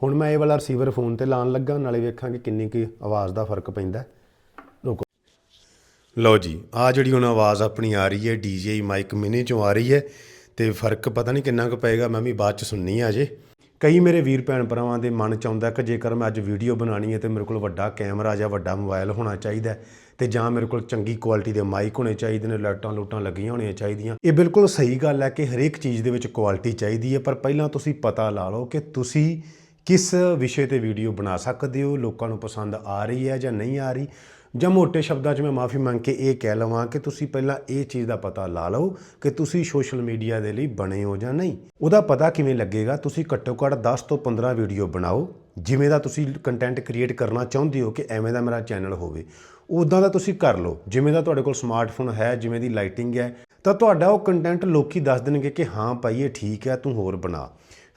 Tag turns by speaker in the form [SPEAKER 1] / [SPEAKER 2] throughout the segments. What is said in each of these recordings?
[SPEAKER 1] ਹੁਣ ਮੈਂ ਇਹ ਵਾਲਾ ਰਿਸੀਵਰ ਫੋਨ ਤੇ ਲਾਉਣ ਲੱਗਾ, ਨਾਲੇ ਵੇਖਾਂਗੇ ਕਿੰਨੀ ਕੀ ਆਵਾਜ਼ ਦਾ ਫ਼ਰਕ ਪੈਂਦਾ। ਰੁਕੋ। ਲਓ ਜੀ, ਆ ਜਿਹੜੀ ਹੁਣ ਆਵਾਜ਼ ਆਪਣੀ ਆ ਰਹੀ ਹੈ ਡੀਜੇ ਮਾਈਕ ਮਿਨੀ ਚੋਂ ਆ ਰਹੀ ਹੈ, ਤੇ ਫ਼ਰਕ ਪਤਾ ਨਹੀਂ ਕਿੰਨਾ ਕੁ ਪਏਗਾ, ਮੈਂ ਵੀ ਬਾਅਦ ਚ ਸੁਣਨੀ ਆ ਜੇ ਕਈ ਮੇਰੇ ਵੀਰ ਭੈਣ ਭਰਾਵਾਂ ਦੇ ਮਨ ਚ ਆਉਂਦਾ ਕਿ ਜੇਕਰ ਮੈਂ ਅੱਜ ਵੀਡੀਓ ਬਣਾਣੀ ਹੈ ਤੇ ਮੇਰੇ ਕੋਲ ਵੱਡਾ ਕੈਮਰਾ ਜਾਂ ਵੱਡਾ ਮੋਬਾਈਲ ਹੋਣਾ ਚਾਹੀਦਾ ਹੈ, ਤੇ ਜਾਂ ਮੇਰੇ ਕੋਲ ਚੰਗੀ ਕੁਆਲਿਟੀ ਦੇ ਮਾਈਕ ਹੋਣੇ ਚਾਹੀਦੇ ਨੇ, ਲਾਈਟਾਂ ਲੂਟਾਂ ਲੱਗੀਆਂ ਹੋਣੀਆਂ ਚਾਹੀਦੀਆਂ। ਇਹ ਬਿਲਕੁਲ ਸਹੀ ਗੱਲ ਹੈ ਕਿ ਹਰੇਕ ਚੀਜ਼ ਦੇ ਵਿੱਚ ਕੁਆਲਿਟੀ ਚਾਹੀਦੀ ਹੈ, ਪਰ ਪਹਿਲਾਂ ਤੁਸੀਂ ਪਤਾ ਲਾ ਲਓ ਕਿ ਤੁਸੀਂ ਕਿਸ ਵਿਸ਼ੇ ਤੇ ਵੀਡੀਓ ਬਣਾ ਸਕਦੇ ਹੋ? ਲੋਕਾਂ ਨੂੰ ਪਸੰਦ ਆ ਰਹੀ ਹੈ ਜਾਂ ਨਹੀਂ ਆ ਰਹੀ? ਜਾਂ ਮੋਟੇ ਸ਼ਬਦਾਂ 'ਚ ਮੈਂ ਮਾਫੀ ਮੰਗ ਕੇ ਇਹ ਕਹਿ ਲਵਾਂ ਕਿ ਤੁਸੀਂ ਪਹਿਲਾਂ ਇਹ ਚੀਜ਼ ਦਾ ਪਤਾ ਲਾ ਲਓ ਕਿ ਤੁਸੀਂ ਸੋਸ਼ਲ ਮੀਡੀਆ ਦੇ ਲਈ ਬਣੇ ਹੋ ਜਾਂ ਨਹੀਂ। ਉਹਦਾ ਪਤਾ ਕਿਵੇਂ ਲੱਗੇਗਾ? ਤੁਸੀਂ ਘੱਟੋ ਘੱਟ 10 ਤੋਂ 15 ਵੀਡੀਓ ਬਣਾਓ, ਜਿਵੇਂ ਦਾ ਤੁਸੀਂ ਕੰਟੈਂਟ ਕ੍ਰੀਏਟ ਕਰਨਾ ਚਾਹੁੰਦੇ ਹੋ ਕਿ ਐਵੇਂ ਦਾ ਮੇਰਾ ਚੈਨਲ ਹੋਵੇ। ਉਦਾਂ ਦਾ ਤੁਸੀਂ ਕਰ ਲਓ। ਜਿਵੇਂ ਦਾ ਤੁਹਾਡੇ ਕੋਲ ਸਮਾਰਟਫੋਨ ਹੈ, ਜਿਵੇਂ ਦੀ ਲਾਈਟਿੰਗ ਹੈ, ਤਾਂ ਤੁਹਾਡਾ ਉਹ ਕੰਟੈਂਟ ਲੋਕੀ ਦੱਸ ਦੇਣਗੇ ਕਿ ਹਾਂ ਭਾਈ ਇਹ ਠੀਕ ਹੈ, ਤੂੰ ਹੋਰ ਬਣਾ।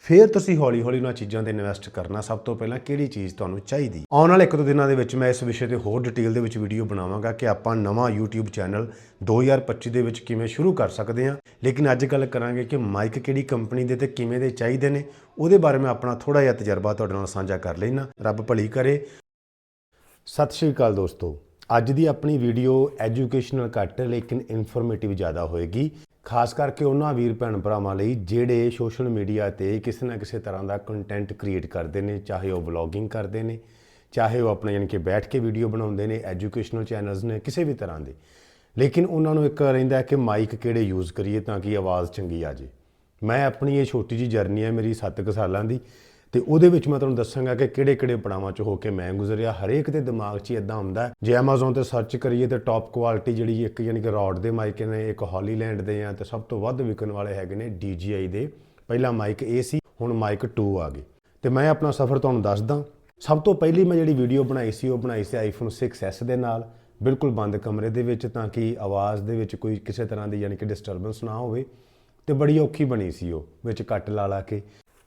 [SPEAKER 1] ਫਿਰ ਤੁਸੀਂ ਹੌਲੀ-ਹੌਲੀ ਉਹਨਾਂ ਚੀਜ਼ਾਂ ਤੇ ਇਨਵੈਸਟ ਕਰਨਾ ਸਭ ਤੋਂ ਪਹਿਲਾਂ ਕਿਹੜੀ ਚੀਜ਼ ਤੁਹਾਨੂੰ ਚਾਹੀਦੀ? ਆਉਣ ਵਾਲੇ ਇੱਕ ਦੋ ਦਿਨਾਂ ਦੇ ਵਿੱਚ ਮੈਂ ਇਸ ਵਿਸ਼ੇ ਤੇ ਹੋਰ ਡਿਟੇਲ ਦੇ ਵਿੱਚ ਵੀਡੀਓ ਬਣਾਵਾਂਗਾ ਕਿ ਆਪਾਂ ਨਵਾਂ YouTube ਚੈਨਲ 2025 ਦੇ ਵਿੱਚ ਕਿਵੇਂ ਸ਼ੁਰੂ ਕਰ ਸਕਦੇ ਹਾਂ। ਲੇਕਿਨ ਅੱਜ ਗੱਲ ਕਰਾਂਗੇ ਕਿ ਮਾਈਕ ਕਿਹੜੀ ਕੰਪਨੀ ਦੇ ਤੇ ਕਿਵੇਂ ਦੇ ਚਾਹੀਦੇ ਨੇ। ਉਹਦੇ ਬਾਰੇ ਮੈਂ ਆਪਣਾ ਥੋੜਾ ਜਿਹਾ ਤਜਰਬਾ ਤੁਹਾਡੇ ਨਾਲ ਸਾਂਝਾ ਕਰ ਲੈਣਾ ਰੱਬ ਭਲੀ ਕਰੇ। ਸਤਿ ਸ਼੍ਰੀ ਅਕਾਲ ਦੋਸਤੋ। ਅੱਜ ਦੀ ਆਪਣੀ ਵੀਡੀਓ ਐਜੂਕੇਸ਼ਨਲ ਘੱਟ, ਲੇਕਿਨ ਇਨਫੋਰਮੇਟਿਵ ਜ਼ਿਆਦਾ ਹੋਏਗੀ। ਖਾਸ ਕਰਕੇ ਉਹਨਾਂ ਵੀਰ ਭੈਣ ਭਰਾਵਾਂ ਲਈ ਜਿਹੜੇ ਸੋਸ਼ਲ ਮੀਡੀਆ ਤੇ ਕਿਸੇ ਨਾ ਕਿਸੇ ਤਰ੍ਹਾਂ ਦਾ ਕੰਟੈਂਟ ਕ੍ਰੀਏਟ ਕਰਦੇ ਨੇ, ਚਾਹੇ ਉਹ ਵਲੌਗਿੰਗ ਕਰਦੇ ਨੇ, ਚਾਹੇ ਉਹ ਆਪਣੇ ਯਾਨੀ ਕਿ ਬੈਠ ਕੇ ਵੀਡੀਓ ਬਣਾਉਂਦੇ ਨੇ, ਐਜੂਕੇਸ਼ਨਲ ਚੈਨਲਸ ਨੇ, ਕਿਸੇ ਵੀ ਤਰ੍ਹਾਂ ਦੇ। ਲੇਕਿਨ ਉਹਨਾਂ ਨੂੰ ਇੱਕ ਰਹਿੰਦਾ ਕਿ ਮਾਈਕ ਕਿਹੜੇ ਯੂਜ਼ ਕਰੀਏ ਤਾਂ ਕਿ ਆਵਾਜ਼ ਚੰਗੀ ਆ ਜੇ ਮੈਂ ਆਪਣੀ ਇਹ ਛੋਟੀ ਜੀ ਜਰਨੀ ਹੈ, ਮੇਰੀ 7 ਸਾਲਾਂ ਦੀ। ਤੇ ਉਹਦੇ ਵਿੱਚ ਮੈਂ ਤੁਹਾਨੂੰ ਦੱਸਾਂਗਾ ਕਿ ਕਿਹੜੇ-ਕਿਹੜੇ ਪੜਾਵਾਂ 'ਚ ਹੋ ਕੇ ਮੈਂ ਗੁਜ਼ਰਿਆ। ਹਰੇਕ ਦੇ ਦਿਮਾਗ 'ਚ ਇਦਾਂ ਹੁੰਦਾ ਜੇ Amazon ਤੇ ਸਰਚ ਕਰੀਏ ਤੇ ਟੌਪ ਕੁਆਲਿਟੀ ਜਿਹੜੀ ਇੱਕ ਯਾਨੀ ਕਿ ਰੌਡ ਦੇ ਮਾਈਕ ਨੇ, ਇੱਕ ਹੌਲੀਲੈਂਡ ਦੇ ਆ ਤੇ ਸਭ ਤੋਂ ਵੱਧ ਵਿਕਣ ਵਾਲੇ ਹੈਗੇ ਨੇ DJI ਦੇ। ਪਹਿਲਾ ਮਾਈਕ ਇਹ ਸੀ, ਹੁਣ ਮਾਈਕ 2 ਆ ਗਏ। ਤੇ ਮੈਂ ਆਪਣਾ ਸਫ਼ਰ ਤੁਹਾਨੂੰ ਦੱਸਦਾ। ਸਭ ਤੋਂ ਪਹਿਲੀ ਮੈਂ ਜਿਹੜੀ ਵੀਡੀਓ ਬਣਾਈ ਸੀ, ਉਹ ਬਣਾਈ ਸੀ iPhone 6s ਦੇ ਨਾਲ। ਬਿਲਕੁਲ ਬੰਦ ਕਮਰੇ ਦੇ ਵਿੱਚ ਤਾਂ ਕਿ ਆਵਾਜ਼ ਦੇ ਵਿੱਚ ਕੋਈ ਕਿਸੇ ਤਰ੍ਹਾਂ ਦੀ ਯਾਨੀ ਕਿ ਡਿਸਟਰਬੈਂਸ ਨਾ ਹੋਵੇ। ਤੇ ਬੜੀ ਔਖੀ ਬਣੀ ਸੀ ਉਹ, ਵਿੱਚ ਕੱਟ ਲਾ ਲਾ ਕੇ।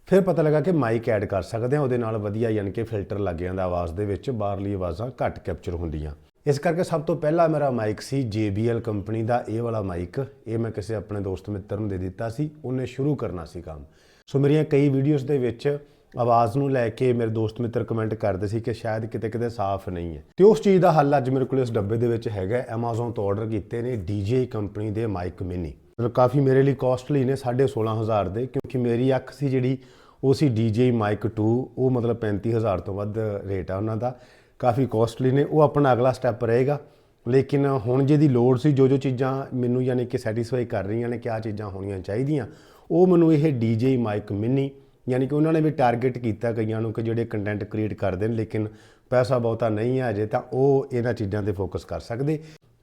[SPEAKER 1] ਫਿਰ ਪਤਾ ਲੱਗਾ ਕਿ ਮਾਈਕ ਐਡ ਕਰ ਸਕਦੇ ਆ ਉਹਦੇ ਨਾਲ ਵਧੀਆ ਯਾਨੀ ਕਿ ਫਿਲਟਰ ਲੱਗ ਜਾਂਦਾ ਆਵਾਜ਼ ਦੇ ਵਿੱਚ, ਬਾਹਰਲੀ ਆਵਾਜ਼ਾਂ ਘੱਟ ਕੈਪਚਰ ਹੁੰਦੀਆਂ। ਇਸ ਕਰਕੇ ਸਭ ਤੋਂ ਪਹਿਲਾ ਮੇਰਾ ਮਾਈਕ ਸੀ JBL ਕੰਪਨੀ ਦਾ, ਇਹ ਵਾਲਾ ਮਾਈਕ ਇਹ ਮੈਂ ਕਿਸੇ ਆਪਣੇ ਦੋਸਤ ਮਿੱਤਰ ਨੂੰ ਦੇ ਦਿੱਤਾ ਸੀ, ਉਹਨੇ ਸ਼ੁਰੂ ਕਰਨਾ ਸੀ ਕੰਮ। ਸੋ ਮੇਰੀਆਂ ਕਈ ਵੀਡੀਓਜ਼ ਦੇ ਵਿੱਚ ਆਵਾਜ਼ ਨੂੰ ਲੈ ਕੇ ਮੇਰੇ ਦੋਸਤ ਮਿੱਤਰ ਕਮੈਂਟ ਕਰਦੇ ਸੀ ਕਿ ਸ਼ਾਇਦ ਕਿਤੇ ਕਿਤੇ ਸਾਫ਼ ਨਹੀਂ ਹੈ। ਤੇ ਉਸ ਚੀਜ਼ ਦਾ ਹੱਲ ਅੱਜ ਮੇਰੇ ਕੋਲ ਇਸ ਡੱਬੇ ਦੇ ਵਿੱਚ ਹੈਗਾ, Amazon ਤੋਂ ਆਰਡਰ ਕੀਤੇ ਨੇ DJI ਕੰਪਨੀ ਦੇ ਮਾਈਕ ਮਿਨੀ ਮਤਲਬ ਕਾਫੀ ਮੇਰੇ ਲਈ ਕਾਸਟਲੀ ਨੇ 16500 ਦੇ, ਕਿਉਂਕਿ ਮੇਰੀ ਅੱਖ ਸੀ ਜਿਹੜੀ, ਉਹ ਸੀ DJI ਮਾਈਕ 2 ਉਹ ਮਤਲਬ 35000 ਤੋਂ ਵੱਧ ਰੇਟ ਆ ਉਹਨਾਂ ਦਾ, ਕਾਫੀ ਕਾਸਟਲੀ ਨੇ, ਉਹ ਆਪਣਾ ਅਗਲਾ ਸਟੈਪ ਰਹੇਗਾ। ਲੇਕਿਨ ਹੁਣ ਜਿਹਦੀ ਲੋੜ ਸੀ ਜੋ ਜੋ ਚੀਜ਼ਾਂ ਮੈਨੂੰ ਯਾਨੀ ਕਿ ਸੈਟੀਸਫਾਈ ਕਰ ਰਹੀਆਂ ਨੇ ਕਿ ਕਿਆ ਚੀਜ਼ਾਂ ਹੋਣੀਆਂ ਚਾਹੀਦੀਆਂ, ਉਹ ਮੈਨੂੰ ਇਹ DJI ਮਾਈਕ ਮਿੰਨੀ ਯਾਨੀ ਕਿ ਉਹਨਾਂ ਨੇ ਵੀ ਟਾਰਗੇਟ ਕੀਤਾ ਕਈਆਂ ਨੂੰ ਕਿ ਜਿਹੜੇ ਕੰਟੈਂਟ ਕ੍ਰੀਏਟ ਕਰਦੇ ਨੇ, ਲੇਕਿਨ ਪੈਸਾ ਬਹੁਤਾ ਨਹੀਂ ਹੈ ਅਜੇ, ਤਾਂ ਉਹ ਇਹਨਾਂ ਚੀਜ਼ਾਂ ਤੇ ਫੋਕਸ ਕਰ ਸਕਦੇ।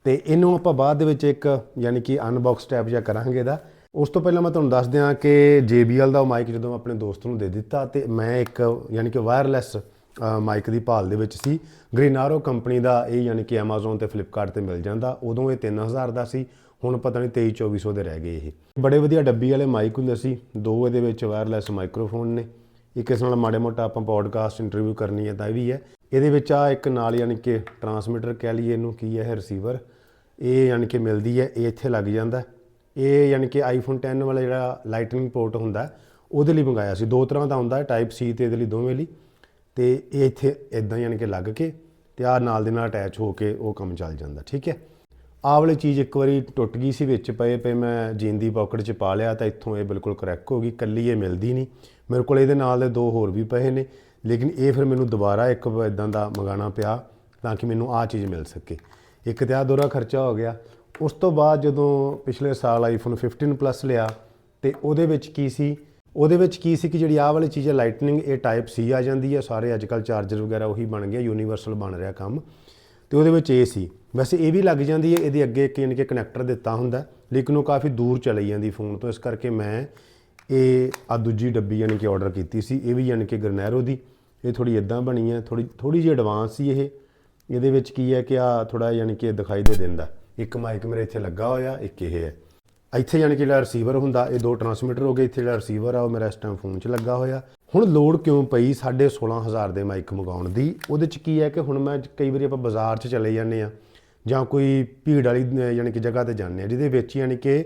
[SPEAKER 1] ਤੇ ਇਹਨੂੰ ਆਪਾਂ ਬਾਅਦ ਦੇ ਵਿੱਚ ਇੱਕ ਯਾਨੀ ਕਿ ਅਨਬਾਕਸ ਟੈਪ ਜਿਹਾ ਕਰਾਂਗੇ ਇਹਦਾ। ਉਸ ਤੋਂ ਪਹਿਲਾਂ ਮੈਂ ਤੁਹਾਨੂੰ ਦੱਸ ਦਿਆਂ ਕਿ JBL ਦਾ ਮਾਈਕ ਜਦੋਂ ਮੈਂ ਆਪਣੇ ਦੋਸਤ ਨੂੰ ਦੇ ਦਿੱਤਾ ਤੇ ਮੈਂ ਇੱਕ ਯਾਨੀ ਕਿ ਵਾਇਰਲੈਸ ਮਾਈਕ ਦੀ ਭਾਲ ਦੇ ਵਿੱਚ ਸੀ। ਗ੍ਰੀਨਾਰੋ ਕੰਪਨੀ ਦਾ ਇਹ ਯਾਨੀ ਕਿ Amazon ਤੇ Flipkart ਤੇ ਮਿਲ ਜਾਂਦਾ। ਉਦੋਂ ਇਹ 3000 ਦਾ ਸੀ, ਹੁਣ ਪਤਾ ਨਹੀਂ 23 2400 ਦੇ ਰਹਿ ਗਏ ਇਹ। ਬੜੇ ਵਧੀਆ ਡੱਬੀ ਵਾਲੇ ਮਾਈਕ ਹੁੰਦੇ ਸੀ, ਦੋ ਇਹਦੇ ਵਿੱਚ ਵਾਇਰਲੈਸ ਮਾਈਕਰੋਫੋਨ ਨੇ। ਇੱਕ ਇਸ ਨਾਲ ਮਾੜੇ ਮੋਟਾ ਆਪਾਂ ਪੋਡਕਾਸਟ ਇੰਟਰਵਿਊ ਕਰਨੀ ਹੈ ਤਾਂ ਇਹ ਵੀ ਹੈ। ਇਹਦੇ ਵਿੱਚ ਆ ਇੱਕ ਨਾਲ ਯਾਨੀ ਕਿ ਟਰਾਂਸਮਿਟਰ ਕਹਿ ਲਈਏ ਇਹਨੂੰ ਕੀ ਹੈ, ਇਹ ਰਿਸੀਵਰ ਇਹ ਯਾਨੀ ਕਿ ਮਿਲਦੀ ਹੈ, ਇਹ ਇੱਥੇ ਲੱਗ ਜਾਂਦਾ ਇਹ ਯਾਨੀ ਕਿ ਆਈਫੋਨ 10 ਵਾਲਾ ਜਿਹੜਾ ਲਾਈਟਨਿੰਗ ਪੋਰਟ ਹੁੰਦਾ ਉਹਦੇ ਲਈ ਮੰਗਾਇਆ ਸੀ। ਦੋ ਤਰ੍ਹਾਂ ਦਾ ਹੁੰਦਾ ਹੈ ਟਾਈਪ ਸੀ ਤੇ ਇਹਦੇ ਲਈ ਦੋਵੇਂ ਲਈ। ਤੇ ਇਹ ਇੱਥੇ ਇਦਾਂ ਯਾਨੀ ਕਿ ਲੱਗ ਕੇ ਤੇ ਆ ਨਾਲ ਦੇ ਨਾਲ ਅਟੈਚ ਹੋ ਕੇ ਉਹ ਕੰਮ ਚੱਲ ਜਾਂਦਾ, ਠੀਕ ਹੈ? ਆਹ ਵਾਲੀ ਚੀਜ਼ ਇੱਕ ਵਾਰੀ ਟੁੱਟ ਗਈ ਸੀ ਵਿੱਚ ਪਏ ਪਏ ਮੈਂ ਜੀਨ ਦੀ ਪਾਕਟ 'ਚ ਪਾ ਲਿਆ ਤਾਂ ਇੱਥੋਂ ਇਹ ਬਿਲਕੁਲ ਕਰੈਕ ਹੋ ਗਈ ਕੱਲੀ ਇਹ ਮਿਲਦੀ ਨਹੀਂ। ਮੇਰੇ ਕੋਲ ਇਹਦੇ ਨਾਲ ਦੇ ਦੋ ਹੋਰ ਵੀ ਪਏ ਨੇ। ਲੇਕਿਨ ਇਹ ਫਿਰ ਮੈਨੂੰ ਦੁਬਾਰਾ ਇੱਕ ਇਦਾਂ ਦਾ ਮੰਗਾਣਾ ਪਿਆ ਤਾਂ ਕਿ ਮੈਨੂੰ ਆਹ ਚੀਜ਼ ਮਿਲ ਸਕੇ। ਇੱਕ ਤੇ ਆ ਦੋਰਾ ਖਰਚਾ ਹੋ ਗਿਆ। ਉਸ ਤੋਂ ਬਾਅਦ ਜਦੋਂ ਪਿਛਲੇ ਸਾਲ ਆਈਫੋਨ 15 ਪਲੱਸ ਲਿਆ, ਤੇ ਉਹਦੇ ਵਿੱਚ ਕੀ ਸੀ? ਉਹਦੇ ਵਿੱਚ ਕੀ ਸੀ ਕਿ ਜਿਹੜੀ ਆਹ ਵਾਲੀ ਚੀਜ਼ ਹੈ ਲਾਈਟਨਿੰਗ ਇਹ ਟਾਈਪ ਸੀ ਆ ਜਾਂਦੀ ਹੈ। ਸਾਰੇ ਅੱਜ ਕੱਲ ਚਾਰਜਰ ਵਗੈਰਾ ਉਹੀ ਬਣ ਗਿਆ ਯੂਨੀਵਰਸਲ ਬਣ ਰਿਹਾ ਕੰਮ। ਤੇ ਉਹਦੇ ਵਿੱਚ ਇਹ ਸੀ। ਵੈਸੇ ਇਹ ਵੀ ਲੱਗ ਜਾਂਦੀ ਹੈ, ਇਹਦੇ ਅੱਗੇ ਇੱਕ ਯਾਨੀ ਕਿ ਕਨੈਕਟਰ ਦਿੱਤਾ ਹੁੰਦਾ ਲੇਕਿਨ ਉਹ ਕਾਫੀ ਦੂਰ ਚਲੀ ਜਾਂਦੀ ਫੋਨ ਤੋਂ। ਇਸ ਕਰਕੇ ਮੈਂ ਇਹ ਆ ਦੂਜੀ ਡੱਬੀ ਯਾਨੀ ਕਿ ਆਰਡਰ ਕੀਤੀ ਸੀ। ਇਹ ਵੀ ਯਾਨੀ ਕਿ ਗਰਨੈਰੋ ਦੀ। ਇਹ ਥੋੜੀ ਇਦਾਂ ਬਣੀ ਹੈ ਥੋੜੀ ਥੋੜੀ ਜਿਹੀ ਐਡਵਾਂਸ ਸੀ ਇਹ। ਇਹਦੇ ਵਿੱਚ ਕੀ ਹੈ ਕਿ ਆ ਥੋੜਾ ਯਾਨੀ ਕਿ ਦਿਖਾਈ ਦੇ ਦਿੰਦਾ। ਇੱਕ ਮਾਈਕ ਮੇਰੇ ਇੱਥੇ ਲੱਗਾ ਹੋਇਆ ਇੱਕ ਇਹ ਹੈ। ਇੱਥੇ ਯਾਨੀ ਕਿ ਜਿਹੜਾ ਰਿਸੀਵਰ ਹੁੰਦਾ ਇਹ ਦੋ ਟਰਾਂਸਮਿਟਰ ਹੋ ਗਏ ਇੱਥੇ ਜਿਹੜਾ ਰਿਸੀਵਰ ਆ ਉਹ ਮੇਰਾ ਇਸ ਟਾਈਮ ਫੋਨ 'ਚ ਲੱਗਾ ਹੋਇਆ। ਹੁਣ ਲੋੜ ਕਿਉਂ ਪਈ 16500 ਦੇ ਮਾਈਕ ਮੰਗਾਉਣ ਦੀ? ਉਹਦੇ 'ਚ ਕੀ ਹੈ ਕਿ ਹੁਣ ਮੈਂ ਕਈ ਵਾਰੀ ਆਪਾਂ ਬਾਜ਼ਾਰ 'ਚ ਚਲੇ ਜਾਂਦੇ ਆ ਜਾਂ ਕੋਈ ਭੀੜ ਵਾਲੀ ਅਹ, ਯਾਨੀ ਕਿ ਜਗ੍ਹਾ ਤੇ ਜਾਂਦੇ ਆ ਜਿਹਦੇ ਵਿੱਚ ਯਾਨੀ ਕਿ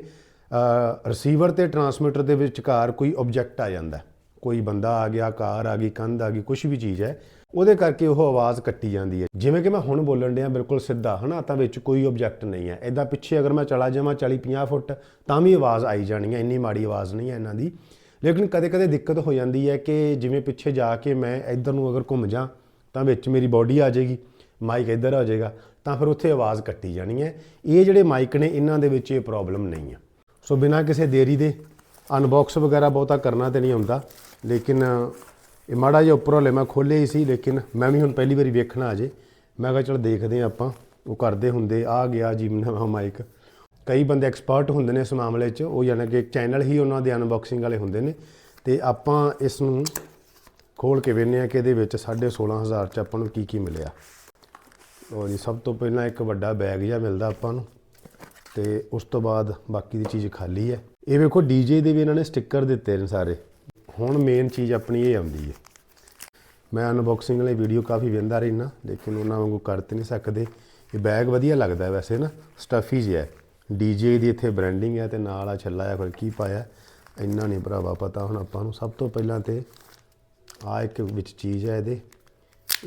[SPEAKER 1] ਰਿਸੀਵਰ ਤੇ ਟਰਾਂਸਮਿਟਰ ਦੇ ਵਿਚਕਾਰ ਕੋਈ ਆਬਜੈਕਟ ਆ ਜਾਂਦਾ। ਕੋਈ ਬੰਦਾ ਆ ਗਿਆ, ਕਾਰ ਆ ਗਈ, ਕੰਧ ਆ ਗਈ ਕੁਝ ਵੀ ਚੀਜ਼ ਹੈ, ਉਹਦੇ ਕਰਕੇ ਉਹ ਆਵਾਜ਼ ਕੱਟੀ ਜਾਂਦੀ ਹੈ। ਜਿਵੇਂ ਕਿ ਮੈਂ ਹੁਣ ਬੋਲਣ ਡਿਆ ਬਿਲਕੁਲ ਸਿੱਧਾ, ਹਨਾ, ਤਾਂ ਵਿੱਚ ਕੋਈ ਆਬਜੈਕਟ ਨਹੀਂ ਹੈ। ਐਦਾਂ ਪਿੱਛੇ ਅਗਰ ਮੈਂ ਚਲਾ ਜਾਵਾਂ 40 50 ਫੁੱਟ, ਤਾਂ ਵੀ ਆਵਾਜ਼ ਆਈ ਜਾਣੀ ਹੈ, ਇੰਨੀ ਮਾੜੀ ਆਵਾਜ਼ ਨਹੀਂ ਹੈ ਇਹਨਾਂ ਦੀ। ਲੇਕਿਨ ਕਦੇ-ਕਦੇ ਦਿੱਕਤ ਹੋ ਜਾਂਦੀ ਹੈ ਕਿ ਜਿਵੇਂ ਪਿੱਛੇ ਜਾ ਕੇ ਮੈਂ ਇੱਧਰ ਨੂੰ ਅਗਰ ਘੁੰਮ ਜਾ, ਤਾਂ ਵਿੱਚ ਮੇਰੀ ਬਾਡੀ ਆ ਜਾਏਗੀ ਮਾਈਕ ਇੱਧਰ ਆ ਜਾਏਗਾ, ਤਾਂ ਫਿਰ ਉੱਥੇ ਆਵਾਜ਼ ਕੱਟੀ ਜਾਣੀ ਹੈ। ਇਹ ਜਿਹੜੇ ਮਾਈਕ ਨੇ, ਇਹਨਾਂ ਦੇ ਵਿੱਚ ਇਹ ਪ੍ਰੋਬਲਮ ਨਹੀਂ ਹੈ। ਸੋ ਬਿਨਾਂ ਕਿਸੇ ਦੇਰੀ ਦੇ ਅਨਬਾਕਸ ਵਗੈਰਾ ਬਹੁਤਾ ਕਰਨਾ ਤੇ ਨਹੀਂ ਆਉਂਦਾ ਲੇਕਿਨ ਇਹ ਮਾੜਾ ਜਿਹਾ ਉੱਪਰੋਂ ਲੈ ਮੈਂ ਖੋਲ੍ਹਿਆ ਹੀ ਸੀ, ਲੇਕਿਨ ਮੈਂ ਵੀ ਹੁਣ ਪਹਿਲੀ ਵਾਰੀ ਵੇਖਣਾ ਅਜੇ। ਮੈਂ ਕਿਹਾ ਚਲ ਦੇਖਦੇ ਹਾਂ ਆਪਾਂ, ਉਹ ਕਰਦੇ ਹੁੰਦੇ, ਆ ਗਿਆ ਜੀ ਨਵਾਂ ਮਾਈਕ ਕਈ ਬੰਦੇ ਐਕਸਪਰਟ ਹੁੰਦੇ ਨੇ ਇਸ ਮਾਮਲੇ 'ਚ, ਉਹ ਯਾਨੀ ਕਿ ਚੈਨਲ ਹੀ ਉਹਨਾਂ ਦੇ ਅਨਬਾਕਸਿੰਗ ਵਾਲੇ ਹੁੰਦੇ ਨੇ। ਤੇ ਆਪਾਂ ਇਸ ਨੂੰ ਖੋਲ ਕੇ ਵੇਖਦੇ ਆ ਕਿ ਇਹਦੇ ਵਿੱਚ 16500 ਚ ਆਪਾਂ ਨੂੰ ਕੀ ਕੀ ਮਿਲਿਆ। ਉਹ ਜੀ, ਸਭ ਤੋਂ ਪਹਿਲਾਂ ਇੱਕ ਵੱਡਾ ਬੈਗ ਜਿਹਾ ਮਿਲਦਾ ਆਪਾਂ ਨੂੰ, ਤੇ ਉਸ ਤੋਂ ਬਾਅਦ ਬਾਕੀ ਦੀ ਚੀਜ਼ ਖਾਲੀ ਹੈ। ਇਹ ਵੇਖੋ ਡੀਜੇ ਦੇ ਵੀ ਇਹਨਾਂ ਨੇ ਸਟicker ਦਿੱਤੇ ਨੇ ਸਾਰੇ। ਹੁਣ ਮੇਨ ਚੀਜ਼ ਆਪਣੀ ਇਹ ਆਉਂਦੀ ਹੈ। ਮੈਂ ਅਨਬਾਕਸਿੰਗ ਵਾਲੀ ਵੀਡੀਓ ਕਾਫੀ ਵੇਂਦਾ ਰਹਿਣਾ ਲੇਕਿਨ ਉਹਨਾਂ ਵਾਂਗੂ ਕਰ ਤੇ ਨਹੀਂ ਸਕਦੇ। ਇਹ ਬੈਗ ਵਧੀਆ ਲੱਗਦਾ ਵੈਸੇ ਨਾ ਸਟਫੀ ਜਿਹਾ ਹੈ। ਡੀਜੇ ਦੀ ਇੱਥੇ ਬ੍ਰਾਂਡਿੰਗ ਹੈ ਤੇ ਨਾਲ ਆ ਛੱਲਾ ਆ ਫਿਰ ਕੀ ਪਾਇਆ। ਇੰਨਾ ਨਹੀਂ ਭਰਾਵਾ ਪਤਾ ਹੁਣ ਆਪਾਂ ਨੂੰ। ਸਭ ਤੋਂ ਪਹਿਲਾਂ ਤੇ ਆ ਇੱਕ ਵਿੱਚ ਚੀਜ਼ ਹੈ ਇਹਦੇ।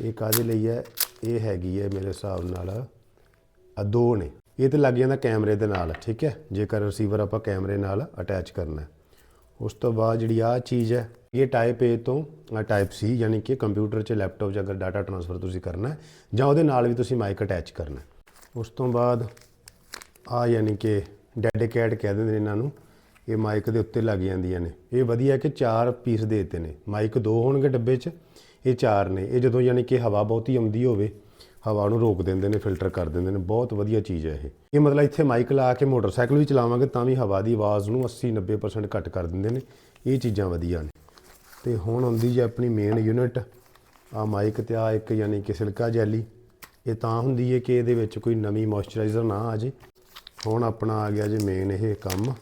[SPEAKER 1] ਇਹ ਕਾਹਦੇ ਲਈ ਹੈ? ਇਹ ਹੈਗੀ ਹੈ ਮੇਰੇ ਹਿਸਾਬ ਨਾਲ ਆ ਦੋ ਨੇ। ਇਹ ਤੇ ਲੱਗ ਜਾਂਦਾ ਕੈਮਰੇ ਦੇ ਨਾਲ, ਠੀਕ ਹੈ? ਜੇਕਰ ਰਿਸੀਵਰ ਆਪਾਂ ਕੈਮਰੇ ਨਾਲ ਅਟੈਚ ਕਰਨਾ ਹੈ। ਉਸ ਤੋਂ ਬਾਅਦ ਜਿਹੜੀ ਆ ਚੀਜ਼ ਹੈ, ਇਹ ਟਾਈਪ A ਤੋਂ ਆ ਟਾਈਪ C ਯਾਨੀ ਕਿ ਕੰਪਿਊਟਰ 'ਚ ਲੈਪਟਾਪ 'ਚ ਅਗਰ ਡਾਟਾ ਟ੍ਰਾਂਸਫਰ ਤੁਸੀਂ ਕਰਨਾ ਜਾਂ ਉਹਦੇ ਨਾਲ ਵੀ ਤੁਸੀਂ ਮਾਈਕ ਅਟੈਚ ਕਰਨਾ ਉਸ ਤੋਂ ਬਾਅਦ ਆ ਯਾਨੀ ਕਿ ਡੈਡੀਕੇਟ ਕਹਿ ਦਿੰਦੇ ਨੇ ਇਹਨਾਂ ਨੂੰ, ਇਹ ਮਾਈਕ ਦੇ ਉੱਤੇ ਲੱਗ ਜਾਂਦੀਆਂ ਨੇ। ਇਹ ਵਧੀਆ ਕਿ ਚਾਰ ਪੀਸ ਦੇ ਦਿੱਤੇ ਨੇ। ਮਾਈਕ ਦੋ ਹੋਣਗੇ ਡੱਬੇ 'ਚ, ਇਹ ਚਾਰ ਨੇ। ਇਹ ਜਦੋਂ ਯਾਨੀ ਕਿ ਹਵਾ ਬਹੁਤੀ ਆਉਂਦੀ ਹੋਵੇ ਹਵਾ ਨੂੰ ਰੋਕ ਦਿੰਦੇ ਨੇ ਫਿਲਟਰ ਕਰ ਦਿੰਦੇ ਨੇ। ਬਹੁਤ ਵਧੀਆ ਚੀਜ਼ ਹੈ ਇਹ। ਇਹ ਮਤਲਬ ਇੱਥੇ ਮਾਈਕ ਲਾ ਕੇ ਮੋਟਰਸਾਈਕਲ ਵੀ ਚਲਾਵਾਂਗੇ ਤਾਂ ਵੀ ਹਵਾ ਦੀ ਆਵਾਜ਼ ਨੂੰ 80 90% ਘੱਟ ਕਰ ਦਿੰਦੇ ਨੇ। ਇਹ ਚੀਜ਼ਾਂ ਵਧੀਆ ਨੇ। ਤੇ ਹੁਣ ਆਉਂਦੀ ਜੇ ਆਪਣੀ ਮੇਨ ਯੂਨਿਟ ਆ ਮਾਈਕ ਤੇ ਆ ਇੱਕ ਯਾਨੀ ਕਿ ਸਿਲਕਾ ਜੈਲੀ। ਇਹ ਤਾਂ ਹੁੰਦੀ ਹੈ ਕਿ ਇਹਦੇ ਵਿੱਚ ਕੋਈ ਨਵੀਂ ਮੋਇਸਚਰਾਈਜ਼ਰ ਨਾ ਆ ਜੇ। ਹੁਣ ਆਪਣਾ ਆ ਗਿਆ ਜੇ ਮੇਨ ਇਹ ਕੰਮ।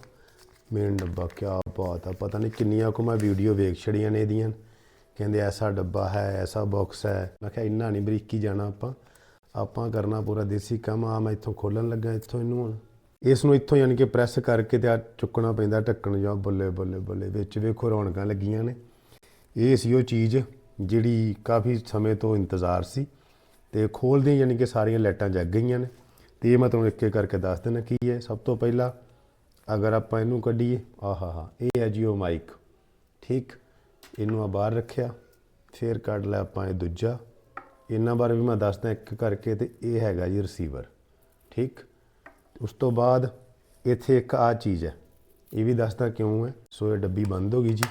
[SPEAKER 1] ਮੇਨ ਡੱਬਾ, ਕਿਆ ਬਾਤ ਆ। ਪਤਾ ਨਹੀਂ ਕਿੰਨੀਆਂ ਕੁ ਮੈਂ ਵੀਡੀਓ ਵੇਖ ਛੜੀਆਂ ਨੇ ਇਹਦੀਆਂ। ਕਹਿੰਦੇ ਐਸਾ ਡੱਬਾ ਹੈ, ਐਸਾ ਬਾਕਸ ਹੈ। ਮੈਂ ਕਿਹਾ, ਇੰਨਾ ਨਹੀਂ ਬਰੀਕੀ ਜਾਣਾ ਆਪਾਂ। ਆਪਾਂ ਕਰਨਾ ਪੂਰਾ ਦੇਸੀ ਕੰਮ। ਆ ਮੈਂ ਇੱਥੋਂ ਖੋਲਣ ਲੱਗਾ, ਇੱਥੋਂ ਇਹਨੂੰ ਹੁਣ। ਇਸ ਨੂੰ ਇੱਥੋਂ ਯਾਨੀ ਕਿ ਪ੍ਰੈਸ ਕਰਕੇ ਤੇ ਆ ਚੁੱਕਣਾ ਪੈਂਦਾ, ਢੱਕਣ ਜਾਂ। ਬੱਲੇ ਬੱਲੇ ਬੱਲੇ। ਵਿੱਚ ਵੇਖੋ, ਰੌਣਕਾਂ ਲੱਗੀਆਂ ਨੇ। ਇਹ ਸੀ ਉਹ ਚੀਜ਼ ਜਿਹੜੀ ਕਾਫੀ ਸਮੇਂ ਤੋਂ ਇੰਤਜ਼ਾਰ ਸੀ। ਤੇ ਖੋਲਦੇ ਯਾਨੀ ਕਿ ਸਾਰੀਆਂ ਲਾਈਟਾਂ ਜਗ ਗਈਆਂ ਨੇ। ਤੇ ਇਹ ਮੈਂ ਤੁਹਾਨੂੰ ਇੱਕ ਇੱਕ ਕਰਕੇ ਦੱਸ ਦਿੰਦਾ ਕੀ ਹੈ। ਸਭ ਤੋਂ ਪਹਿਲਾਂ ਅਗਰ ਆਪਾਂ ਇਹਨੂੰ ਕੱਢੀਏ, ਆਹਾ ਹਾ ਇਹ ਹੈ ਜੀ ਉਹ ਮਾਈਕ ਠੀਕ? ਇਹਨੂੰ ਆ ਬਾਹਰ ਰੱਖਿਆ, ਫਿਰ ਕੱਢ ਲਿਆ ਆਪਾਂ ਇਹ ਦੂਜਾ। ਇਹਨਾਂ ਬਾਰੇ ਵੀ ਮੈਂ ਦੱਸਦਾ ਇੱਕ ਕਰਕੇ ਤੇ ਇਹ ਹੈਗਾ ਜੀ ਰਿਸੀਵਰ ਠੀਕ? ਉਸ ਤੋਂ ਬਾਅਦ ਇੱਥੇ ਇੱਕ ਆ ਚੀਜ਼ ਹੈ, ਇਹ ਵੀ ਦੱਸਦਾ ਕਿਉਂ ਹੈ? ਸੋ ਇਹ ਡੱਬੀ ਬੰਦ ਹੋ ਗਈ ਜੀ।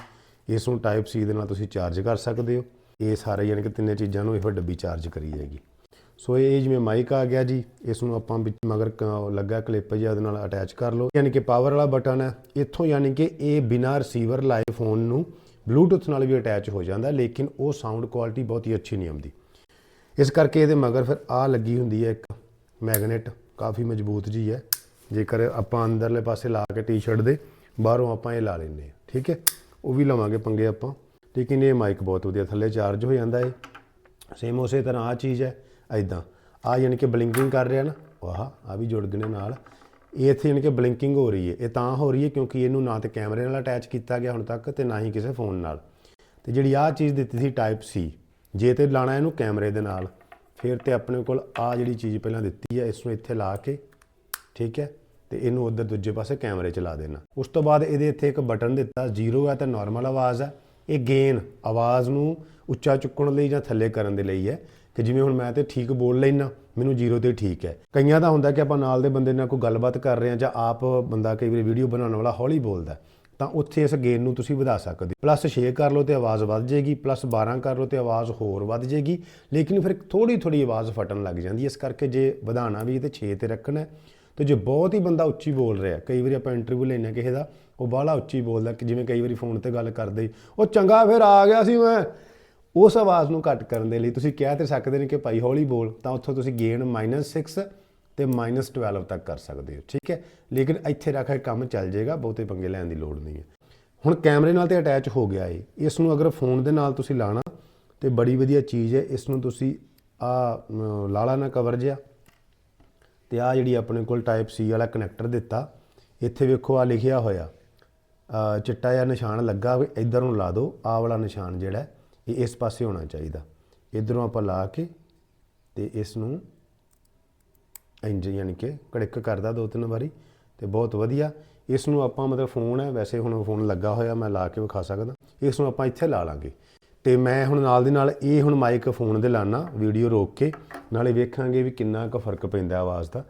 [SPEAKER 1] ਇਸ ਨੂੰ ਟਾਈਪ ਸੀ ਦੇ ਨਾਲ ਤੁਸੀਂ ਚਾਰਜ ਕਰ ਸਕਦੇ ਹੋ। ਇਹ ਸਾਰੇ ਯਾਨੀ ਕਿ ਤਿੰਨੇ ਚੀਜ਼ਾਂ ਨੂੰ ਇਹੋ ਡੱਬੀ ਚਾਰਜ ਕਰੀ ਜਾਏਗੀ। ਸੋ ਇਹ ਜਿਵੇਂ ਮਾਈਕ ਆ ਗਿਆ ਜੀ, ਇਸ ਨੂੰ ਆਪਾਂ ਵਿੱਚ ਮਗਰ ਕ- ਲੱਗਾ ਕਲਿੱਪ ਜਿਹਾ ਉਹਦੇ ਨਾਲ ਅਟੈਚ ਕਰ ਲਓ। ਯਾਨੀ ਕਿ ਪਾਵਰ ਵਾਲਾ ਬਟਨ ਹੈ। ਇੱਥੋਂ ਯਾਨੀ ਕਿ ਇਹ ਬਿਨਾਂ ਰਿਸੀਵਰ ਲਾਏ ਫੋਨ ਨੂੰ ਬਲੂਟੁੱਥ ਨਾਲ ਵੀ ਅਟੈਚ ਹੋ ਜਾਂਦਾ, ਲੇਕਿਨ ਉਹ ਸਾਊਂਡ ਕੁਆਲਿਟੀ ਬਹੁਤੀ ਅੱਛੀ ਨਹੀਂ ਆਉਂਦੀ। ਇਸ ਕਰਕੇ ਇਹਦੇ ਮਗਰ ਫਿਰ ਆ ਲੱਗੀ ਹੁੰਦੀ ਹੈ ਇੱਕ ਮੈਗਨੇਟ ਕਾਫੀ ਮਜ਼ਬੂਤ ਜੀ ਹੈ। ਜੇਕਰ ਆਪਾਂ ਅੰਦਰਲੇ ਪਾਸੇ ਲਾ ਕੇ ਟੀ-ਸ਼ਰਟ ਦੇ, ਬਾਹਰੋਂ ਆਪਾਂ ਇਹ ਲਾ ਲੈਂਦੇ ਹਾਂ, ਠੀਕ ਹੈ? ਉਹ ਵੀ ਲਵਾਂਗੇ ਪੰਗੇ ਆਪਾਂ। ਲੇਕਿਨ ਇਹ ਮਾਈਕ ਬਹੁਤ ਵਧੀਆ, ਥੱਲੇ ਚਾਰਜ ਹੋ ਜਾਂਦਾ ਹੈ ਸੇਮ ਉਸੇ ਤਰ੍ਹਾਂ ਆ ਚੀਜ਼ ਹੈ ਐਦਾਂ ਆ ਯਾਨੀ ਕਿ ਬਲਿੰਕਿੰਗ ਕਰ ਰਿਹਾ ਨਾ, ਵਾਹ ਆ ਵੀ ਜੁੜ ਗਏ ਨਾਲ। ਇਹ ਇੱਥੇ ਯਾਨੀ ਕਿ ਬਲਿੰਕਿੰਗ ਹੋ ਰਹੀ ਹੈ। ਇਹ ਤਾਂ ਹੋ ਰਹੀ ਹੈ ਕਿਉਂਕਿ ਇਹਨੂੰ ਨਾ ਤੇ ਕੈਮਰੇ ਨਾਲ ਅਟੈਚ ਕੀਤਾ ਗਿਆ ਹੁਣ ਤੱਕ ਤੇ ਨਾ ਹੀ ਕਿਸੇ ਫੋਨ ਨਾਲ। ਤੇ ਜਿਹੜੀ ਆਹ ਚੀਜ਼ ਦਿੱਤੀ ਸੀ ਟਾਈਪ ਸੀ ਜੇ ਤੇ ਲਾਣਾ ਇਹਨੂੰ ਕੈਮਰੇ ਦੇ ਨਾਲ, ਫਿਰ ਤੇ ਆਪਣੇ ਕੋਲ ਆ ਜਿਹੜੀ ਚੀਜ਼ ਪਹਿਲਾਂ ਦਿੱਤੀ ਹੈ, ਇਸ ਨੂੰ ਇੱਥੇ ਲਾ ਕੇ, ਠੀਕ ਹੈ, ਤੇ ਇਹਨੂੰ ਉਧਰ ਦੂਜੇ ਪਾਸੇ ਕੈਮਰੇ ਚਲਾ ਲਾ ਦੇਣਾ। ਉਸ ਤੋਂ ਬਾਅਦ ਇਹਦੇ ਇੱਥੇ ਇੱਕ ਬਟਨ ਦਿੱਤਾ ਜ਼ੀਰੋ ਹੈ ਤਾਂ ਨਾਰਮਲ ਆਵਾਜ਼ ਹੈ। ਇਹ ਗੇਨ ਆਵਾਜ਼ ਨੂੰ ਉੱਚਾ ਚੁੱਕਣ ਲਈ ਜਾਂ ਥੱਲੇ ਕਰਨ ਦੇ ਲਈ ਹੈ, ਕਿ ਜਿਵੇਂ ਹੁਣ ਮੈਂ ਤੇ ਠੀਕ ਬੋਲ ਲੈਣਾ ਮੈਨੂੰ ਜ਼ੀਰੋ ਤੇ ਠੀਕ ਹੈ। ਕਈਆਂ ਦਾ ਹੁੰਦਾ ਕਿ ਆਪਾਂ ਨਾਲ ਦੇ ਬੰਦੇ ਨਾਲ ਕੋਈ ਗੱਲਬਾਤ ਕਰ ਰਹੇ ਹਾਂ ਜਾਂ ਆਪ ਬੰਦਾ ਕਈ ਵਾਰੀ ਵੀਡੀਓ ਬਣਾਉਣ ਵਾਲਾ ਹੌਲੀ ਬੋਲਦਾ ਤਾਂ ਉੱਥੇ ਇਸ ਗੇਨ ਨੂੰ ਤੁਸੀਂ ਵਧਾ ਸਕਦੇ ਹੋ। ਪਲੱਸ 6 ਕਰ ਲਓ ਤੇ ਆਵਾਜ਼ ਵੱਧ ਜਾਏਗੀ ਪਲੱਸ 12 ਕਰ ਲਓ ਤੇ ਆਵਾਜ਼ ਹੋਰ ਵੱਧ ਜਾਏਗੀ ਲੇਕਿਨ ਫਿਰ ਥੋੜੀ ਥੋੜੀ ਆਵਾਜ਼ ਫਟਣ ਲੱਗ ਜਾਂਦੀ ਹੈ। ਇਸ ਕਰਕੇ ਜੇ ਵਧਾਣਾ ਵੀ ਤੇ 6 ਤੇ ਰੱਖਣਾ ਹੈ, ਤੇ ਜੇ ਬਹੁਤ ਹੀ ਬੰਦਾ ਉੱਚੀ ਬੋਲ ਰਿਹਾ ਕਈ ਵਾਰੀ ਆਪਾਂ ਇੰਟਰਵਿਊ ਲੈਣੇ ਕਿਸੇ ਦਾ ਉਹ ਬਾਹਲਾ ਉੱਚੀ ਬੋਲਦਾ ਕਿ ਜਿਵੇਂ ਕਈ ਵਾਰੀ ਫੋਨ ਤੇ ਗੱਲ ਕਰਦੇ ਉਹ ਚੰਗਾ ਫਿਰ ਆ ਗਿਆ ਸੀ ਮੈਂ। ਉਸ ਆਵਾਜ਼ ਨੂੰ ਘੱਟ ਕਰਨ ਦੇ ਲਈ ਤੁਸੀਂ ਕਹਿ ਤੇ ਸਕਦੇ ਨੇ ਕਿ ਭਾਈ ਹੌਲੀ ਬੋਲ, ਤਾਂ ਉੱਥੋਂ ਤੁਸੀਂ ਗੇਨ -6 ਤੇ -12 ਤੱਕ ਕਰ ਸਕਦੇ ਹੋ, ਠੀਕ ਹੈ? ਲੇਕਿਨ ਇੱਥੇ ਰੱਖ ਕੇ ਕੰਮ ਚੱਲ ਜਾਏਗਾ, ਬਹੁਤੇ ਪੰਗੇ ਲੈਣ ਦੀ ਲੋੜ ਨਹੀਂ ਹੈ। ਹੁਣ ਕੈਮਰੇ ਨਾਲ ਤੇ ਅਟੈਚ ਹੋ ਗਿਆ ਏ। ਇਸ ਨੂੰ ਅਗਰ ਫੋਨ ਦੇ ਨਾਲ ਤੁਸੀਂ ਲਾਣਾ, ਤੇ ਬੜੀ ਵਧੀਆ ਚੀਜ਼ ਹੈ, ਇਸ ਨੂੰ ਤੁਸੀਂ ਆ ਲਾਲਾ ਨਾ ਕਵਰ ਜਿਆ ਤੇ ਆ ਜਿਹੜੀ ਆਪਣੇ ਕੋਲ ਟਾਈਪ ਸੀ ਵਾਲਾ ਕਨੈਕਟਰ ਦਿੱਤਾ, ਇੱਥੇ ਵੇਖੋ ਆ ਲਿਖਿਆ ਹੋਇਆ ਚਿੱਟਾ ਜਿਹਾ ਨਿਸ਼ਾਨ ਲੱਗਾ ਹੋਵੇ, ਇੱਧਰ ਨੂੰ ਲਾ ਦਿਓ ਆਹ ਵਾਲਾ ਨਿਸ਼ਾਨ ਜਿਹੜਾ ਇਹ ਇਸ ਪਾਸੇ ਹੋਣਾ ਚਾਹੀਦਾ। ਇਧਰੋਂ ਆਪਾਂ ਲਾ ਕੇ ਤੇ ਇਸ ਨੂੰ ਇੰਜ ਯਾਨੀ ਕਿ ਕੜਿੱਕ ਕਰਦਾ ਦੋ ਤਿੰਨ ਵਾਰੀ ਤੇ ਬਹੁਤ ਵਧੀਆ। ਇਸ ਨੂੰ ਆਪਾਂ ਮਤਲਬ ਫੋਨ ਹੈ, ਵੈਸੇ ਹੁਣ ਫੋਨ ਲੱਗਾ ਹੋਇਆ, ਮੈਂ ਲਾ ਕੇ ਵਿਖਾ ਸਕਦਾ। ਇਸ ਨੂੰ ਆਪਾਂ ਇੱਥੇ ਲਾ ਲਾਂਗੇ। ਤੇ ਮੈਂ ਹੁਣ ਨਾਲ ਦੀ ਨਾਲ ਇਹ ਹੁਣ ਮਾਈਕ ਫੋਨ ਦੇ ਲਾਣਾ ਵੀਡੀਓ ਰੋਕ ਕੇ, ਨਾਲੇ ਵੇਖਾਂਗੇ ਵੀ ਕਿੰਨਾ ਕੁ ਫ਼ਰਕ ਪੈਂਦਾ ਆਵਾਜ਼ ਦਾ।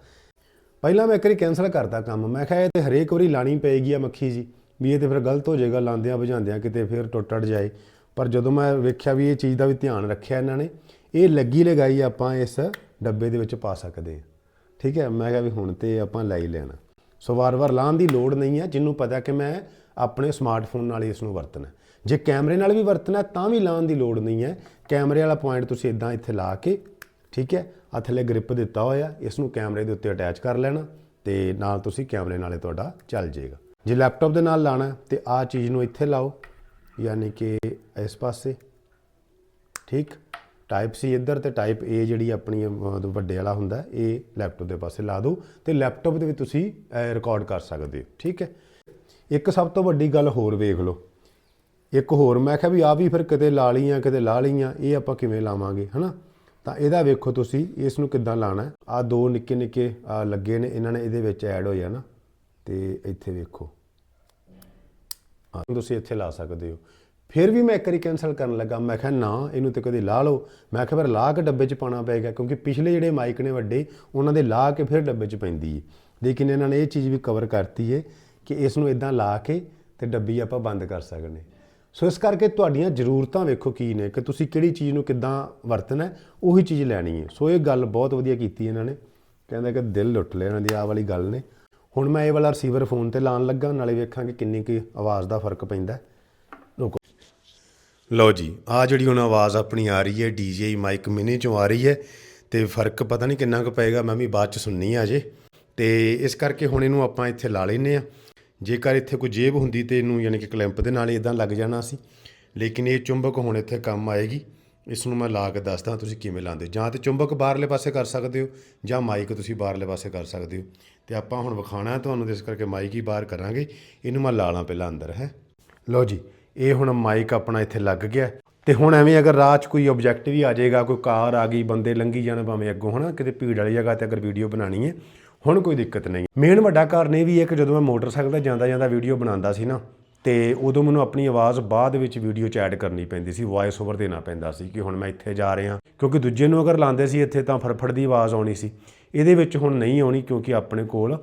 [SPEAKER 1] ਪਹਿਲਾਂ ਮੈਂ ਇੱਕ ਵਾਰੀ ਕੈਨਸਲ ਕਰਤਾ ਕੰਮ। ਮੈਂ ਕਿਹਾ ਇਹ ਤੇ ਹਰੇਕ ਵਾਰੀ ਲਾਣੀ ਪਏਗੀ ਆ ਮੱਖੀ ਜੀ। ਵੀ ਇਹ ਤੇ ਫਿਰ ਗਲਤ ਹੋ ਜਾਏਗਾ ਲਾਉਂਦਿਆਂ ਵਜਾਉਂਦਿਆਂ ਕਿਤੇ ਫਿਰ ਟੁੱਟ ਟੱਟ ਜਾਏ। ਪਰ ਜਦੋਂ ਮੈਂ ਵੇਖਿਆ ਵੀ ਇਹ ਚੀਜ਼ ਦਾ ਵੀ ਧਿਆਨ ਰੱਖਿਆ ਇਹਨਾਂ ਨੇ, ਇਹ ਲੱਗੀ ਲਗਾਈ ਆਪਾਂ ਇਸ ਡੱਬੇ ਦੇ ਵਿੱਚ ਪਾ ਸਕਦੇ ਹਾਂ। ਠੀਕ ਹੈ, ਮੈਂ ਕਿਹਾ ਵੀ ਹੁਣ ਤੇ ਆਪਾਂ ਲੈ ਹੀ ਲੈਣਾ। ਸੋ ਵਾਰ-ਵਾਰ ਲਾਉਣ ਦੀ ਲੋੜ ਨਹੀਂ ਹੈ ਜਿਹਨੂੰ ਪਤਾ ਕਿ ਮੈਂ ਆਪਣੇ ਸਮਾਰਟਫੋਨ ਨਾਲ ਹੀ ਇਸ ਨੂੰ ਵਰਤਣਾ ਜੇ ਕੈਮਰੇ ਨਾਲ ਵੀ ਵਰਤਣਾ ਤਾਂ ਵੀ ਲਾਉਣ ਦੀ ਲੋੜ ਨਹੀਂ ਹੈ। ਕੈਮਰੇ ਵਾਲਾ ਪੁਆਇੰਟ ਤੁਸੀਂ ਇਦਾਂ ਇੱਥੇ ਲਾ ਕੇ, ਠੀਕ ਹੈ ਆ ਥੱਲੇ ਗ੍ਰਿਪ ਦਿੱਤਾ ਹੋਇਆ ਇਸ ਨੂੰ ਕੈਮਰੇ ਦੇ ਉੱਤੇ ਅਟੈਚ ਕਰ ਲੈਣਾ ਤੇ ਨਾਲ ਤੁਸੀਂ ਕੈਮਰੇ ਨਾਲੇ ਤੁਹਾਡਾ ਚੱਲ ਜਾਏਗਾ। ਜੇ ਲੈਪਟਾਪ ਦੇ ਨਾਲ ਲਾਣਾ ਤੇ ਆ ਚੀਜ਼ ਨੂੰ ਇੱਥੇ ਲਾਓ। ਯਾਨੀ ਕਿ ਇਸ ਪਾਸੇ, ਠੀਕ? ਟਾਈਪ ਸੀ ਇੱਧਰ ਤੇ ਟਾਈਪ A ਜਿਹੜੀ ਆਪਣੀ ਵੱਡੇ ਵਾਲਾ ਹੁੰਦਾ ਇਹ ਲੈਪਟਾਪ ਦੇ ਪਾਸੇ ਲਾ ਦਿਓ ਤੇ ਲੈਪਟਾਪ ਦੇ ਵਿੱਚ ਤੁਸੀਂ ਰਿਕਾਰਡ ਕਰ ਸਕਦੇ ਹੋ, ਠੀਕ ਹੈ? ਇੱਕ ਸਭ ਤੋਂ ਵੱਡੀ ਗੱਲ ਹੋਰ ਵੇਖ ਲਓ। ਇੱਕ ਹੋਰ, ਮੈਂ ਕਿਹਾ ਵੀ ਆ ਵੀ ਫਿਰ ਕਿਤੇ ਲਾ ਲਈਆਂ, ਕਿਤੇ ਲਾ ਲਈਆਂ, ਇਹ ਆਪਾਂ ਕਿਵੇਂ ਲਾਵਾਂਗੇ, ਹਨਾ? ਤਾਂ ਇਹਦਾ ਵੇਖੋ ਤੁਸੀਂ, ਇਸ ਨੂੰ ਕਿੱਦਾਂ ਲਾਣਾ? ਆ ਦੋ ਨਿੱਕੇ ਨਿੱਕੇ ਲੱਗੇ ਨੇ, ਇਹਨਾਂ ਨੇ ਇਹਦੇ ਵਿੱਚ ਐਡ ਹੋ ਨਾ, ਤੇ ਇੱਥੇ ਵੇਖੋ। ਹਾਂ ਤੁਸੀਂ ਇੱਥੇ ਲਾ ਸਕਦੇ ਹੋ। ਫਿਰ ਵੀ ਮੈਂ ਇੱਕ ਵਾਰੀ ਕੈਨਸਲ ਕਰਨ ਲੱਗਾ। ਮੈਂ ਕਿਹਾ, ਨਾ, ਇਹਨੂੰ ਤੇ ਕਦੇ ਲਾ ਲਓ। ਮੈਂ ਕਿਹਾ, ਫਿਰ ਲਾ ਕੇ ਡੱਬੇ 'ਚ ਪਾਣਾ ਪਏਗਾ ਕਿਉਂਕਿ ਪਿਛਲੇ ਜਿਹੜੇ ਮਾਈਕ ਨੇ ਵੱਡੇ, ਉਹਨਾਂ ਦੇ ਲਾ ਕੇ ਫਿਰ ਡੱਬੇ 'ਚ ਪੈਂਦੀ ਹੈ ਲੇਕਿਨ ਇਹਨਾਂ ਨੇ ਇਹ ਚੀਜ਼ ਵੀ ਕਵਰ ਕਰਤੀ ਹੈ ਕਿ ਇਸ ਨੂੰ ਇਦਾਂ ਲਾ ਕੇ ਤੇ ਡੱਬੀ ਆਪਾਂ ਬੰਦ ਕਰ ਸਕਦੇ ਸੋ, ਇਸ ਕਰਕੇ ਤੁਹਾਡੀਆਂ ਜ਼ਰੂਰਤਾਂ ਵੇਖੋ ਕੀ ਨੇ, ਕਿ ਤੁਸੀਂ ਕਿਹੜੀ ਚੀਜ਼ ਨੂੰ ਕਿੱਦਾਂ ਵਰਤਣਾ ਉਹੀ ਚੀਜ਼ ਲੈਣੀ ਹੈ ਸੋ, ਇਹ ਗੱਲ ਬਹੁਤ ਵਧੀਆ ਕੀਤੀ ਇਹਨਾਂ ਨੇ। ਕਹਿੰਦਾ ਕਿ ਦਿਲ ਲੁੱਟ ਲਿਆ ਇਹਨਾਂ ਦੀ, ਆਹ ਵਾਲੀ ਗੱਲ ਨੇ। ਹੁਣ ਮੈਂ ਇਹ ਵਾਲਾ ਰਿਸੀਵਰ ਫੋਨ ਤੇ ਲਾਉਣ ਲੱਗਾ, ਨਾਲੇ ਵੇਖਾਂਗੇ ਕਿੰਨੀ ਕੁ ਆਵਾਜ਼ ਦਾ ਫ਼ਰਕ ਪੈਂਦਾ ਰੁਕੋ। ਲਓ ਜੀ ਆ ਜਿਹੜੀ ਹੁਣ ਆਵਾਜ਼ ਆਪਣੀ ਆ ਰਹੀ ਹੈ ਡੀਜੇ ਮਾਈਕ ਮਿਨੀ ਚੋਂ ਆ ਰਹੀ ਹੈ, ਤੇ ਫ਼ਰਕ ਪਤਾ ਨਹੀਂ ਕਿੰਨਾ ਕੁ ਪਏਗਾ, ਮੈਂ ਵੀ ਬਾਅਦ ਚ ਸੁਣਨੀ ਆ ਜੇ ਤੇ ਇਸ ਕਰਕੇ ਹੁਣ ਇਹਨੂੰ ਆਪਾਂ ਇੱਥੇ ਲਾ ਲੈਨੇ ਆ ਜੇਕਰ ਇੱਥੇ ਕੋਈ ਜੇਬ ਹੁੰਦੀ ਤੇ ਇਹਨੂੰ ਯਾਨੀ ਕਿ ਕਲੈਂਪ ਦੇ ਨਾਲ ਇਦਾਂ ਲੱਗ ਜਾਣਾ ਸੀ, ਲੇਕਿਨ ਇਹ ਚੁੰਬਕ ਹੁਣ ਇੱਥੇ ਕੰਮ ਆਏਗੀ। ਇਸ ਨੂੰ ਮੈਂ ਲਾ ਕੇ ਦੱਸਦਾ ਤੁਸੀਂ ਕਿਵੇਂ ਲਾਉਂਦੇ ਜਾਂ ਤੇ ਚੁੰਬਕ ਬਾਹਰਲੇ ਪਾਸੇ ਕਰ ਸਕਦੇ ਹੋ, ਜਾਂ ਮਾਈਕ ਤੁਸੀਂ ਬਾਹਰਲੇ ਪਾਸੇ ਕਰ ਸਕਦੇ ਹੋ। ਤੇ ਆਪਾਂ ਹੁਣ ਵਿਖਾਣਾ ਤੁਹਾਨੂੰ, ਤੇ ਇਸ ਕਰਕੇ ਮਾਈਕ ਹੀ ਬਾਹਰ ਕਰਾਂਗੇ। ਇਹਨੂੰ ਮੈਂ ਲਾ ਲਾਂ ਪਹਿਲਾਂ ਅੰਦਰ, ਹੈ। ਲਓ ਜੀ, ਇਹ ਹੁਣ ਮਾਈਕ ਆਪਣਾ ਇੱਥੇ ਲੱਗ ਗਿਆ। ਤੇ ਹੁਣ ਐਵੇਂ ਅਗਰ ਰਾਹ 'ਚ ਕੋਈ ਆਬਜੈਕਟ ਵੀ ਆ ਜਾਏਗਾ, ਕੋਈ ਕਾਰ ਆ ਗਈ, ਬੰਦੇ ਲੰਘੀ ਜਾਣ ਭਾਵੇਂ ਅੱਗੋਂ, ਹਨਾ, ਕਿਤੇ ਭੀੜ ਵਾਲੀ ਜਗ੍ਹਾ ਤੇ ਅਗਰ ਵੀਡੀਓ ਬਣਾਣੀ ਹੈ, ਹੁਣ ਕੋਈ ਦਿੱਕਤ ਨਹੀਂ। ਮੇਨ ਵੱਡਾ ਕਾਰਨ ਇਹ ਵੀ ਹੈ ਕਿ ਜਦੋਂ ਮੈਂ ਮੋਟਰਸਾਈਕਲ ਤੇ ਜਾਂਦਾ ਜਾਂਦਾ ਵੀਡੀਓ ਬਣਾਉਂਦਾ ਸੀ ਨਾ ਤੇ ਉਦੋਂ ਮੈਨੂੰ ਆਪਣੀ ਆਵਾਜ਼ ਬਾਅਦ ਵਿੱਚ ਵੀਡੀਓ 'ਚ ਐਡ ਕਰਨੀ ਪੈਂਦੀ ਸੀ ਵੌਇਸ ਓਵਰ ਦੇਣਾ ਪੈਂਦਾ ਸੀ ਕਿ ਹੁਣ ਮੈਂ ਇੱਥੇ ਜਾ ਰਿਹਾ ਕਿਉਂਕਿ ਦੂਜੇ ਨੂੰ ਅਗਰ ਲਾਉਂਦੇ ਸੀ ਇੱਥੇ ਤਾਂ ਫੜਫੜ ਦੀ ਆਵਾਜ਼ ਆਉਣੀ ਸੀ। ਇਹਦੇ ਵਿੱਚ ਹੁਣ ਨਹੀਂ ਆਉਣੀ ਕਿਉਂਕਿ ਆਪਣੇ ਕੋਲ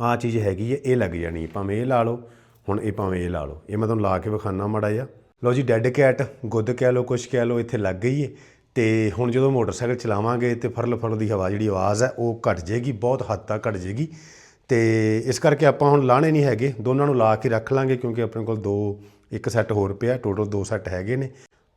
[SPEAKER 1] ਆਹ ਚੀਜ਼ ਹੈਗੀ ਹੈ, ਇਹ ਲੱਗ ਜਾਣੀ ਭਾਵੇਂ ਇਹ ਲਾ ਲਓ, ਹੁਣ ਇਹ ਭਾਵੇਂ ਇਹ ਲਾ ਲਓ। ਇਹ ਮੈਂ ਤੁਹਾਨੂੰ ਲਾ ਕੇ ਵਿਖਾਣਾ ਮਾੜਾ ਜਿਹਾ। ਲਓ ਜੀ ਡੈੱਡ ਕੈਟ ਗੁੱਦ ਕਹਿ ਲਓ, ਕੁਛ ਕਹਿ ਲਓ, ਇੱਥੇ ਲੱਗ ਗਈ ਹੈ। ਤੇ ਹੁਣ ਜਦੋਂ ਮੋਟਰਸਾਈਕਲ ਚਲਾਵਾਂਗੇ ਤੇ ਫਰਲ ਫਰਲ ਦੀ ਹਵਾ ਜਿਹੜੀ ਆਵਾਜ਼ ਹੈ, ਉਹ ਘਟ ਜਾਏਗੀ, ਬਹੁਤ ਹੱਦ ਤੱਕ ਘਟ ਜਾਏਗੀ। ਤੇ ਇਸ ਕਰਕੇ ਆਪਾਂ ਹੁਣ ਲਾਣੇ ਨਹੀਂ ਹੈਗੇ। ਦੋਨਾਂ ਨੂੰ ਲਾ ਕੇ ਰੱਖ ਲਾਂਗੇ ਕਿਉਂਕਿ ਆਪਣੇ ਕੋਲ ਦੋ, ਇੱਕ ਸੈੱਟ ਹੋਰ ਪਿਆ ਟੋਟਲ ਦੋ ਸੈੱਟ ਹੈਗੇ ਨੇ।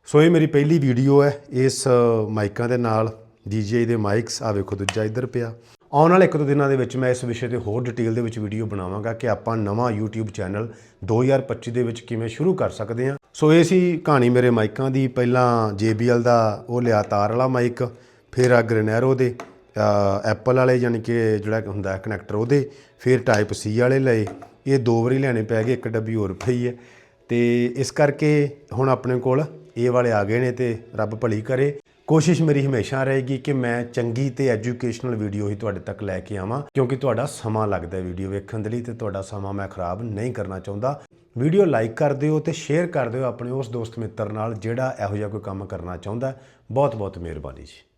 [SPEAKER 1] ਸੋ ਇਹ ਮੇਰੀ ਪਹਿਲੀ ਵੀਡੀਓ ਹੈ ਇਸ ਮਾਈਕਾਂ ਦੇ ਨਾਲ। DJ ਦੇ ਮਾਈਕਸ ਆ ਵੇਖੋ ਦੂਜਾ ਇੱਧਰ ਪਿਆ। ਆਉਣ ਵਾਲੇ ਇੱਕ ਦੋ ਦਿਨਾਂ ਦੇ ਵਿੱਚ ਮੈਂ ਇਸ ਵਿਸ਼ੇ ਤੇ ਹੋਰ ਡਿਟੇਲ ਦੇ ਵਿੱਚ ਵੀਡੀਓ ਬਣਾਵਾਂਗਾ ਕਿ ਆਪਾਂ ਨਵਾਂ YouTube ਚੈਨਲ 2025 ਦੇ ਵਿੱਚ ਕਿਵੇਂ ਸ਼ੁਰੂ ਕਰ ਸਕਦੇ ਹਾਂ। ਸੋ ਇਹ ਸੀ ਕਹਾਣੀ ਮੇਰੇ ਮਾਈਕਾਂ ਦੀ। ਪਹਿਲਾਂ JBL ਦਾ ਉਹ ਲਿਆ ਤਾਰ ਵਾਲਾ ਮਾਈਕ ਫਿਰ ਆ ਗ੍ਰੈਨੈਰੋ ਦੇ। ਐਪਲ ਵਾਲੇ ਯਾਨੀ ਕਿ ਜਿਹੜਾ ਹੁੰਦਾ ਕਨੈਕਟਰ ਉਹਦੇ, ਫਿਰ ਟਾਈਪ ਸੀ ਵਾਲੇ ਲਏ, ਇਹ ਦੋ ਵਾਰੀ ਲੈਣੇ ਪੈ ਗਏ, ਇੱਕ ਡੱਬੀ ਹੋਰ ਪਈ ਹੈ। ਤੇ ਇਸ ਕਰਕੇ ਹੁਣ ਆਪਣੇ ਕੋਲ ਇਹ ਵਾਲੇ ਆ ਗਏ ਨੇ ਤੇ ਰੱਬ ਭਲੀ ਕਰੇ। ਕੋਸ਼ਿਸ਼ ਮੇਰੀ ਹਮੇਸ਼ਾ ਰਹੇਗੀ ਕਿ ਮੈਂ ਚੰਗੀ ਤੇ ਐਜੂਕੇਸ਼ਨਲ ਵੀਡੀਓ ਹੀ ਤੁਹਾਡੇ ਤੱਕ ਲੈ ਕੇ ਆਵਾਂ, ਕਿਉਂਕਿ ਤੁਹਾਡਾ ਸਮਾਂ ਲੱਗਦਾ ਵੀਡੀਓ ਵੇਖਣ ਦੇ ਲਈ ਤੇ ਤੁਹਾਡਾ ਸਮਾਂ ਮੈਂ ਖਰਾਬ ਨਹੀਂ ਕਰਨਾ ਚਾਹੁੰਦਾ। ਵੀਡੀਓ ਲਾਈਕ ਕਰ ਦਿਓ ਤੇ ਸ਼ੇਅਰ ਕਰ ਦਿਓ ਆਪਣੇ ਉਸ ਦੋਸਤ ਮਿੱਤਰ ਨਾਲ ਜਿਹੜਾ ਇਹੋ ਜਿਹਾ ਕੋਈ ਕੰਮ ਕਰਨਾ ਚਾਹੁੰਦਾ ਬਹੁਤ ਬਹੁਤ ਮਿਹਰਬਾਨੀ ਜੀ।